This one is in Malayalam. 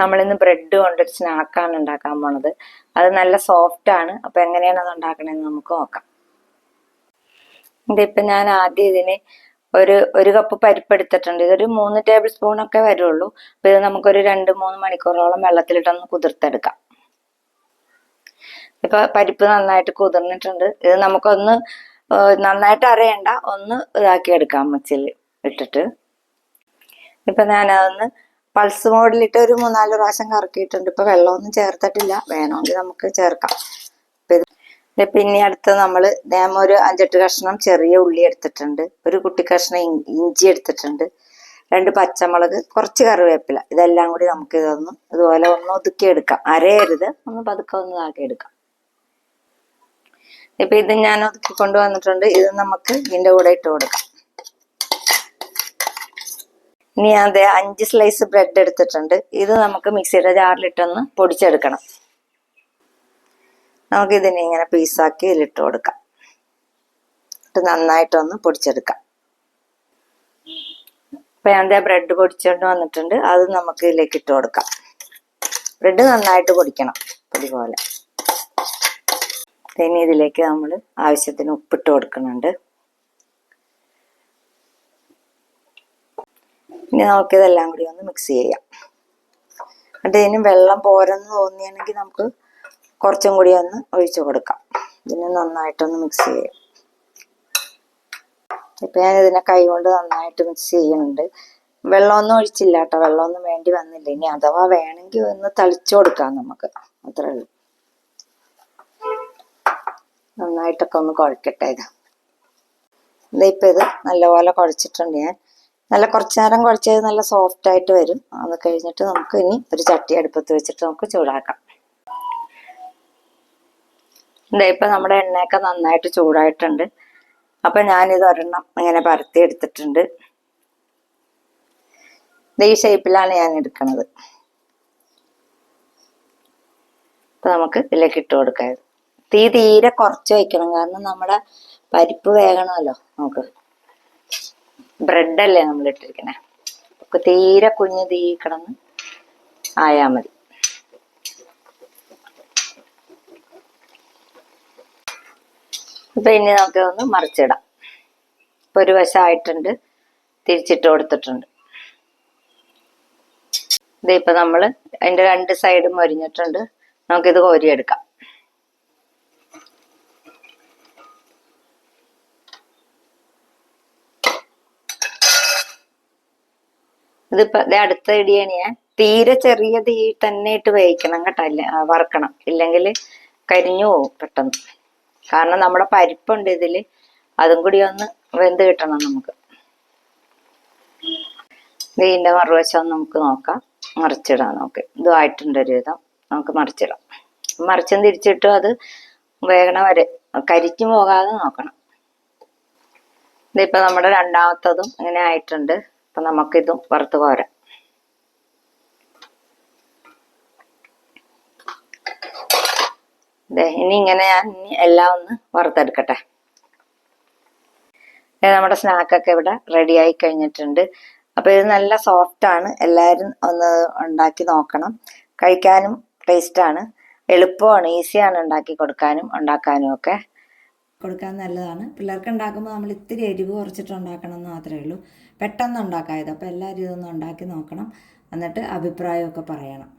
നമ്മളിന്ന് ബ്രെഡ് കൊണ്ടൊരു സ്നാക്കാണ് ഉണ്ടാക്കാൻ പോണത്. അത് നല്ല സോഫ്റ്റ് ആണ്. അപ്പൊ എങ്ങനെയാണ് അത് ഉണ്ടാക്കണമെന്ന് നമുക്ക് നോക്കാം. ഇതിപ്പോ ഞാൻ ആദ്യം ഇതിന് ഒരു ഒരു കപ്പ് പരിപ്പ് എടുത്തിട്ടുണ്ട്. ഇതൊരു മൂന്ന് ടേബിൾ സ്പൂൺ ഒക്കെ വരുള്ളൂ. അപ്പൊ ഇത് നമുക്കൊരു രണ്ട് മൂന്ന് മണിക്കൂറോളം വെള്ളത്തിലിട്ടൊന്ന് കുതിർത്തെടുക്കാം. ഇപ്പൊ പരിപ്പ് നന്നായിട്ട് കുതിർന്നിട്ടുണ്ട്. ഇത് നമുക്കൊന്ന് നന്നായിട്ട് അറിയണ്ട ഒന്ന് ഇതാക്കി എടുക്കാം മിക്സിയിൽ ഇട്ടിട്ട്. ഇപ്പൊ ഞാൻ പൾസ് മോഡിലിട്ട് ഒരു മൂന്നാൽ പ്രാവശ്യം കറക്കിയിട്ടുണ്ട്. ഇപ്പൊ വെള്ളമൊന്നും ചേർത്തിട്ടില്ല. വേണമെങ്കിൽ നമുക്ക് ചേർക്കാം. പിന്നെ അടുത്ത് നമ്മൾ ഞാൻ ഒരു അഞ്ചെട്ട് കഷ്ണം ചെറിയ ഉള്ളി എടുത്തിട്ടുണ്ട്. ഒരു കുട്ടി കഷ്ണം ഇഞ്ചി എടുത്തിട്ടുണ്ട്. രണ്ട് പച്ചമുളക് കുറച്ച് കറിവേപ്പില. ഇതെല്ലാം കൂടി നമുക്ക് ഇതൊന്ന് ഇതുപോലെ ഒന്ന് ഒതുക്കി എടുക്കാം. അരയരുത്. ഒന്ന് പതുക്കെ ഒന്ന് ആക്കി എടുക്കാം. ഇപ്പൊ ഇത് ഞാൻ ഒതുക്കി കൊണ്ടുവന്നിട്ടുണ്ട്. ഇത് നമുക്ക് ഇതിന്റെ കൂടെ ഇട്ട് കൊടുക്കാം. ഇനി അത് അഞ്ച് സ്ലൈസ് ബ്രെഡ് എടുത്തിട്ടുണ്ട്. ഇത് നമുക്ക് മിക്സിയുടെ ജാറിലിട്ടൊന്ന് പൊടിച്ചെടുക്കണം. നമുക്ക് ഇതിനെ ഇങ്ങനെ പീസാക്കി ഇതിലിട്ട് കൊടുക്കാം. ഇട്ട് നന്നായിട്ടൊന്ന് പൊടിച്ചെടുക്കാം. അപ്പൊ ഞാൻ ബ്രെഡ് പൊടിച്ചുകൊണ്ട് വന്നിട്ടുണ്ട്. അത് നമുക്ക് ഇതിലേക്ക് ഇട്ട് കൊടുക്കാം. ബ്രെഡ് നന്നായിട്ട് പൊടിക്കണം പൊടി പോലെ ഇനി ഇതിലേക്ക് നമ്മൾ ആവശ്യത്തിന് ഉപ്പിട്ട് കൊടുക്കുന്നുണ്ട്. ഇനി നമുക്ക് ഇതെല്ലാം കൂടി ഒന്ന് മിക്സ് ചെയ്യാം. എന്നിട്ട് ഇതിന് വെള്ളം പോരെന്ന് തോന്നിയാണെങ്കിൽ നമുക്ക് കുറച്ചും കൂടി ഒന്ന് ഒഴിച്ചു കൊടുക്കാം. ഇതിനെ നന്നായിട്ടൊന്ന് മിക്സ് ചെയ്യാം. ഇപ്പം ഞാൻ ഇതിനെ കൈ കൊണ്ട് നന്നായിട്ട് മിക്സ് ചെയ്യുന്നുണ്ട്. വെള്ളമൊന്നും ഒഴിച്ചില്ല കേട്ടോ. വെള്ളമൊന്നും വേണ്ടി വന്നില്ല. ഇനി അഥവാ വേണമെങ്കിൽ ഒന്ന് തളിച്ചു കൊടുക്കാം നമുക്ക്. അത്രേ ഉള്ളൂ. നന്നായിട്ടൊക്കെ ഒന്ന് കുഴക്കട്ടെ ഇത്. ഇതിപ്പോൾ ഇത് നല്ലപോലെ കുഴച്ചിട്ടുണ്ട് ഞാൻ. നല്ല കുറച്ചു നേരം കുഴച്ചത് നല്ല സോഫ്റ്റ് ആയിട്ട് വരും. അത് കഴിഞ്ഞിട്ട് നമുക്ക് ഇനി ഒരു ചട്ടി അടുപ്പത്ത് വെച്ചിട്ട് നമുക്ക് ചൂടാക്കാം. ഇതാ ഇപ്പൊ നമ്മുടെ എണ്ണയൊക്കെ നന്നായിട്ട് ചൂടായിട്ടുണ്ട്. അപ്പൊ ഞാനിത് ഒരെണ്ണം ഇങ്ങനെ പരത്തി എടുത്തിട്ടുണ്ട്. ഈ ഷേപ്പിലാണ് ഞാൻ എടുക്കുന്നത് അപ്പൊ നമുക്ക് ഇതിലേക്ക് ഇട്ട് കൊടുക്കാം. തീ തീരെ കുറച്ച് വയ്ക്കണം കാരണം നമ്മുടെ പരിപ്പ് വേകണമല്ലോ. നമുക്ക് ബ്രെഡല്ലേ നമ്മൾ ഇട്ടിരിക്കണേ. അപ്പൊ തീരെ കുഞ്ഞ് തീ കിടന്ന് ആയാ മതി. ഇപ്പൊ ഇനി നമുക്ക് ഒന്ന് മറിച്ചിടാം. ഇപ്പൊ ഒരു വശമായിട്ടുണ്ട് തിരിച്ചിട്ട് കൊടുത്തിട്ടുണ്ട്. ഇതിപ്പോ നമ്മൾ അതിന്റെ രണ്ട് സൈഡും മൊരിഞ്ഞിട്ടുണ്ട്. നമുക്കിത് കോരിയെടുക്കാം. ഇതിപ്പോ അടുത്ത ഇടിയാണ് ഞാൻ തീരെ ചെറിയ തീ തന്നെ ഇട്ട് വേവിക്കണം കേട്ടോ അല്ല വറക്കണം. ഇല്ലെങ്കിൽ കരിഞ്ഞു പോകും പെട്ടെന്ന്. കാരണം നമ്മുടെ പരിപ്പുണ്ട് ഇതിൽ. അതും കൂടി ഒന്ന് വെന്ത് കിട്ടണം നമുക്ക്. ഇതിന്റെ മറുവശം നമുക്ക് നോക്കാം. മറിച്ചിടാം നമുക്ക്. ഇതുമായിട്ടുണ്ട് ഒരു വിധം നമുക്ക് മറിച്ചിടാം. മറിച്ചും തിരിച്ചിട്ടും അത് വേഗണ വരെ കരിഞ്ഞു പോകാതെ നോക്കണം. ഇതിപ്പോ നമ്മുടെ രണ്ടാമത്തതും ഇങ്ങനെ ആയിട്ടുണ്ട്. അപ്പൊ നമുക്കിതും വറുത്ത് കോരാം ഇനി ഇങ്ങനെ ഞാൻ എല്ലാം ഒന്ന് വറുത്തെടുക്കട്ടെ. നമ്മുടെ സ്നാക്കൊക്കെ ഇവിടെ റെഡി ആയി കഴിഞ്ഞിട്ടുണ്ട്. അപ്പൊ ഇത് നല്ല സോഫ്റ്റ് ആണ്. എല്ലാവരും ഒന്ന് ഉണ്ടാക്കി നോക്കണം. കഴിക്കാനും ടേസ്റ്റ് ആണ്. എളുപ്പമാണ്. ഈസിയാണ് ഉണ്ടാക്കി കൊടുക്കാനും ഉണ്ടാക്കാനും ഒക്കെ. കൊടുക്കാൻ നല്ലതാണ്. പിള്ളേർക്ക് ഉണ്ടാക്കുമ്പോൾ നമ്മൾ ഇത്തിരി എരിവ് കുറച്ചിട്ട് ഉണ്ടാക്കണം എന്ന് മാത്രമേ ഉള്ളൂ. പെട്ടെന്ന് ഉണ്ടാക്കായത് അപ്പോൾ എല്ലാവരും ഇതൊന്ന് ഉണ്ടാക്കി നോക്കണം. എന്നിട്ട് അഭിപ്രായമൊക്കെ പറയണം.